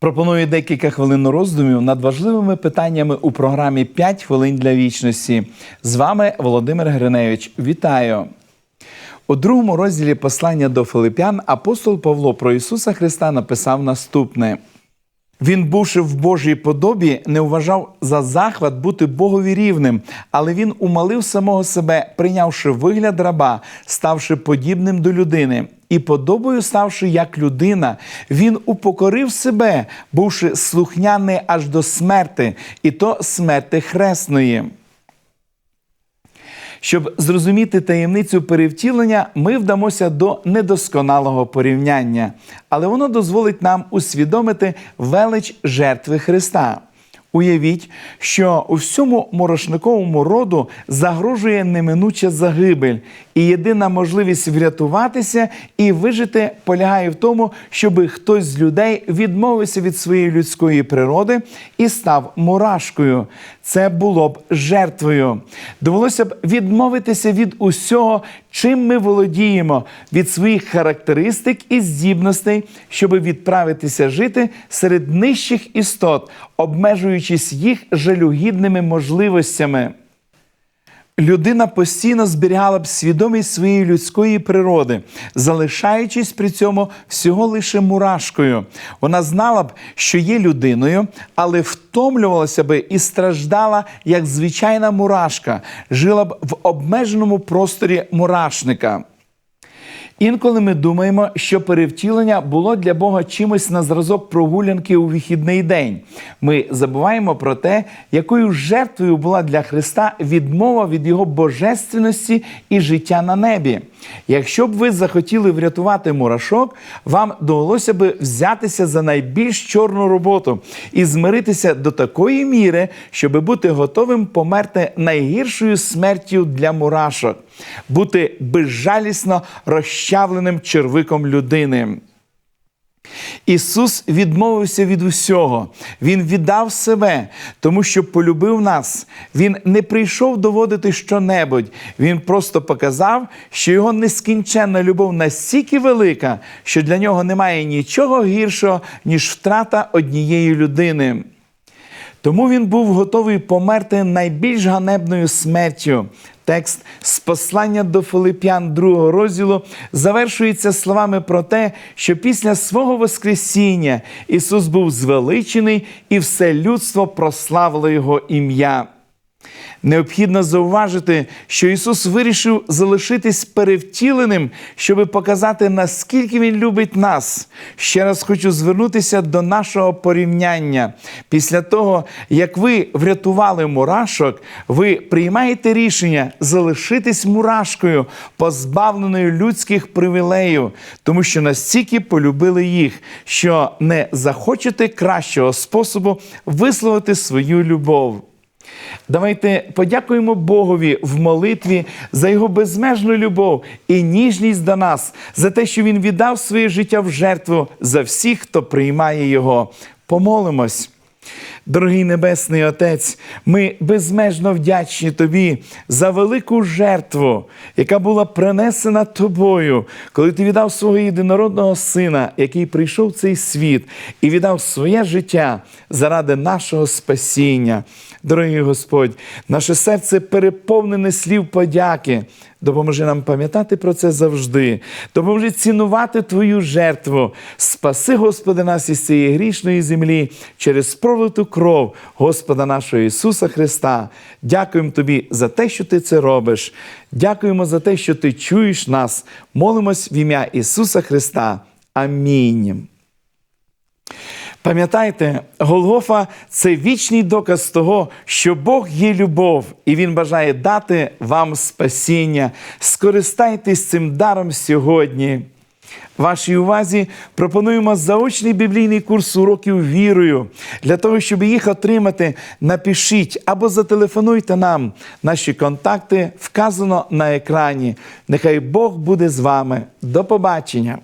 Пропоную декілька хвилин роздумів над важливими питаннями у програмі «5 хвилин для вічності. З вами Володимир Гриневич. Вітаю! У другому розділі послання до Филипян апостол Павло про Ісуса Христа написав наступне. Він, бувши в Божій подобі, не вважав за захват бути Богові рівним, але він умалив самого себе, прийнявши вигляд раба, ставши подібним до людини. І подобою ставши як людина, він упокорив себе, бувши слухняний аж до смерти, і то смерти хресної. Щоб зрозуміти таємницю перевтілення, ми вдамося до недосконалого порівняння, але воно дозволить нам усвідомити велич жертви Христа. Уявіть, що у всьому морошниковому роду загрожує неминуча загибель, і єдина можливість врятуватися і вижити полягає в тому, щоб хтось з людей відмовився від своєї людської природи і став мурашкою. Це було б жертвою. Довелося б відмовитися від усього, чим ми володіємо, від своїх характеристик і здібностей, щоб відправитися жити серед нижчих істот, обмежуючись їх жалюгідними можливостями. Людина постійно зберігала б свідомість своєї людської природи, залишаючись при цьому всього лише мурашкою. Вона знала б, що є людиною, але втомлювалася би і страждала як звичайна мурашка, жила б в обмеженому просторі мурашника. Інколи ми думаємо, що перевтілення було для Бога чимось на зразок прогулянки у вихідний день. Ми забуваємо про те, якою жертвою була для Христа відмова від Його божественності і життя на небі. Якщо б ви захотіли врятувати мурашок, вам довелося б взятися за найбільш чорну роботу і змиритися до такої міри, щоб бути готовим померти найгіршою смертю для мурашок, бути безжалісно розчавленим червиком людини. Ісус відмовився від усього. Він віддав себе, тому що полюбив нас. Він не прийшов доводити щонебудь. Він просто показав, що його нескінченна любов настільки велика, що для нього немає нічого гіршого, ніж втрата однієї людини. Тому він був готовий померти найбільш ганебною смертю. Текст з послання до Филип'ян 2 розділу завершується словами про те, що після свого Воскресіння Ісус був звеличений і все людство прославило Його ім'я. Необхідно зауважити, що Ісус вирішив залишитись перевтіленим, щоб показати, наскільки Він любить нас. Ще раз хочу звернутися до нашого порівняння. Після того, як ви врятували мурашок, ви приймаєте рішення залишитись мурашкою, позбавленою людських привілеїв, тому що настільки полюбили їх, що не захочете кращого способу висловити свою любов. Давайте подякуємо Богові в молитві за його безмежну любов і ніжність до нас, за те, що Він віддав своє життя в жертву за всіх, хто приймає його. Помолимось. Дорогий Небесний Отець, ми безмежно вдячні Тобі за велику жертву, яка була принесена Тобою, коли ти віддав свого єдинородного Сина, який прийшов в цей світ і віддав своє життя заради нашого спасіння. Дорогий Господь, наше серце переповнене слів подяки. Допоможи нам пам'ятати про це завжди. Допоможи цінувати Твою жертву. Спаси, Господи, нас із цієї грішної землі через пролиту кров Господа нашого Ісуса Христа. Дякуємо Тобі за те, що Ти це робиш. Дякуємо за те, що Ти чуєш нас. Молимось в ім'я Ісуса Христа. Амінь. Пам'ятайте, Голгофа це вічний доказ того, що Бог є любов, і Він бажає дати вам спасіння. Скористайтесь цим даром сьогодні. Вашій увазі пропонуємо заочний біблійний курс уроків вірою. Для того, щоб їх отримати, напишіть або зателефонуйте нам. Наші контакти вказано на екрані. Нехай Бог буде з вами. До побачення!